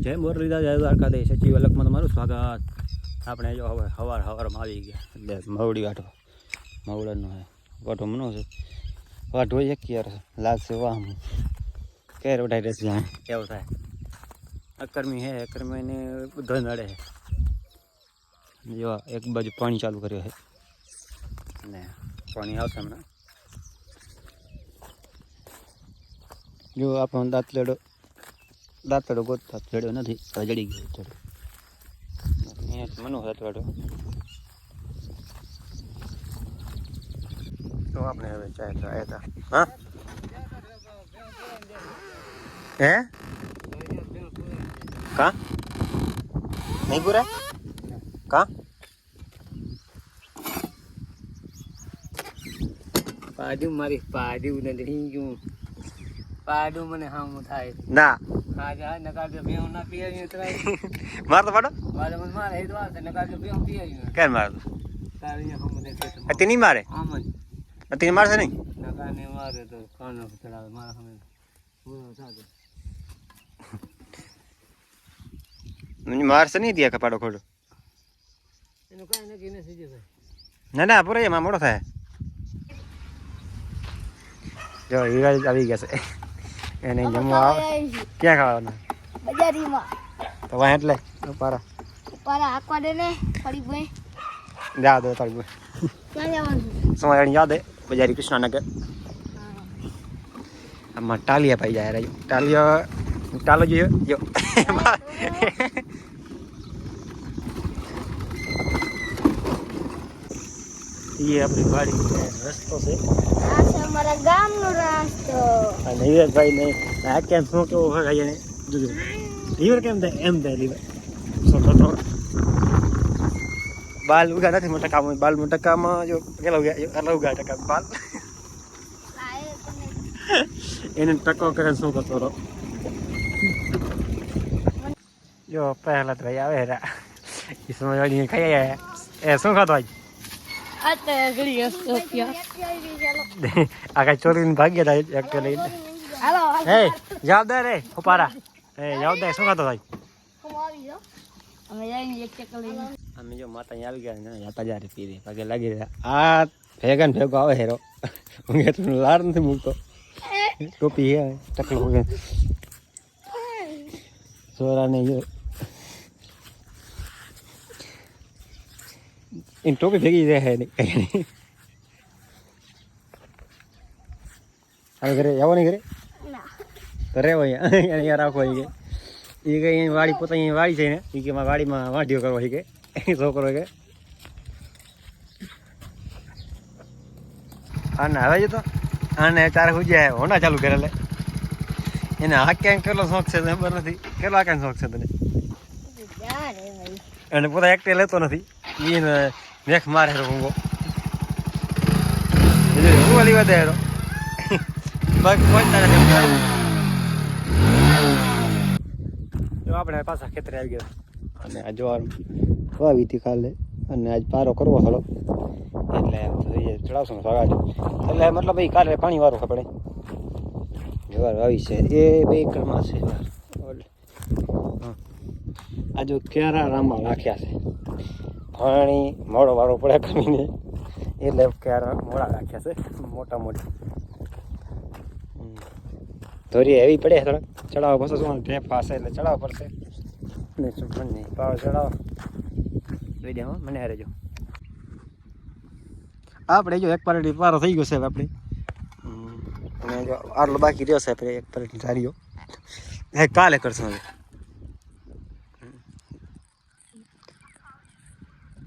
જય મુરલીધા જય દ્વારકાધીશ. સચિવ અલકમાં તમારું સ્વાગત. આપણે જો હવે હવાર હવારમાં આવી ગયા. એટલે મવડી વાટો મવડાનો હે. વાટો મનો છે. વાટો એક યાર લાગશે વાહ. કેર ઉઠાઈ રહેશે હા કેવું થાય? અકર્મી હે અકર્મીને બધો નડે છે જો એક બાજુ પાણી ચાલુ કર્યો છે ને પાણી આવશે હમણાં. જો આપણો દાંત લેડો. દાંતડો ગોતતા જડ્યો નથી તો જડી ગયો જડ્યો. અહીંયા મનો દાંતડો તો આપણે હવે ચાય તો આવ્યા હા? હે? કા? નહીં પૂરા કા? પાડ્યું મારી પાડ્યું નથી પાડ્યું મને હામું થાય. ના. ખાજા નકાડે ભેહું ના પીએ તરાય માર તો પાડો. મારે મને મારે એ તો પીએ કેમ માર તારે હામું દેખે તો નહીં મારે? આમ જ. અતિ મારશે નહીં? નકાને મારે તો કાનો ચડાવે મારા સામે પૂરો થાતો મારશે નહીં ત્યાં કપાડો ખોડો? એનું કાંઈ ભાઈ. ના ના પૂરો એમાં મોડો થાય. જો હીરા આવી ગયા છે. એને જમવા આવે. ક્યાં ખાવાના? બજારીમાં. તો વાહ એટલે પારા પારા આકવા દે ને ફરી ભાઈ જા દો તારી ક્યાં જવાનું? સમય યાદ હે બજારી કૃષ્ણનગર. આમાં ટાલિયા પાઈ જાય ટાલિયા ટાલો જોયો જો એ આપણી વાડી રસ્તો છે. અમારા ગામનો રસ્તો. અને નીરજભાઈ ને આ કેમ શું કેવું હોય એને જોજો. લીવર કેમ થાય? એમ થાય લીવર સો તો બાલ ઉગા નથી મોટા કામ બાલ મોટા કામ જો કેટલા ઉગા જો ઉગા ટકા બાલ? એને ટકો કરે શું કરતો રહો? જો પહેલા તો ભાઈ આવે રા એ સમય વાળી ખાઈ એ શું ખાતો આજ? આ કઈ ચોરીને ભાગ્યા હતા એક લઈને હાલો હે જવાબદાર રે ઉપારા હે જવાબદાર શું ખાતો ભાઈ હું આવી જાઓ અમે જો માતા આવી ગયા ને જાતા જારે પીધી પગે લાગી રહ્યા. આ ભેગા ને ભેગો આવે હેરો. હું એટલું લાર નથી મૂકતો. ટોપી હે ટકલો સોરાને જો એની ટોપી ભેગી રહે નહીં કઈ હવે ઘરે આવો નહીં ઘરે તો રહેવો અહીંયા અહીંયા રાખો એ કે એ કે અહીં વાડી પોતા અહીં વાડી છે ને એ કે વાડીમાં વાંઢીઓ કરવો એ કે છોકરો કે આને હવે જતો આને તારે જાય હોના ચાલુ કરેલે એને આ ક્યાંક કેટલો શોખ છે ખબર નથી કેટલો આ ક્યાંક શોખ છે તને અને પોતા એકટે લેતો નથી એને મેખ મારે હેરો હું વાલી વાત હેરો. બસ પહોંચતા નથી જો આપણે પાછા ખેતરે આવી ગયા. અને આ જોવાર વાવી હતી કાલે. અને આજ પારો કરવો થોડો એટલે ચડાવશું સવાજ એટલે મતલબ એ કાલે પાણી વારો ખબર જવાર વાવી છે. એ બે એકરમાં છે. હા. આ જો ક્યારા રામા રાખ્યા છે. પાણી મોડો વાળો પડે કમીને એટલે ક્યારે મોડા રાખ્યા છે, મોટા મોટા. ધોરી એવી પડે થોડાક ચડાવવા પડશે શું ટેપ પાસે એટલે ચડાવવા પડશે. ને શું નહીં. પાવ ચડાવો. જોઈ દેવા મને હારે જો. આપણે જો એક પારડી પારો થઈ ગયો છે આપણે. અને જો આટલો બાકી રહ્યો છે આપણે એક પારડી ધારીઓ કાલે કરશું હવે.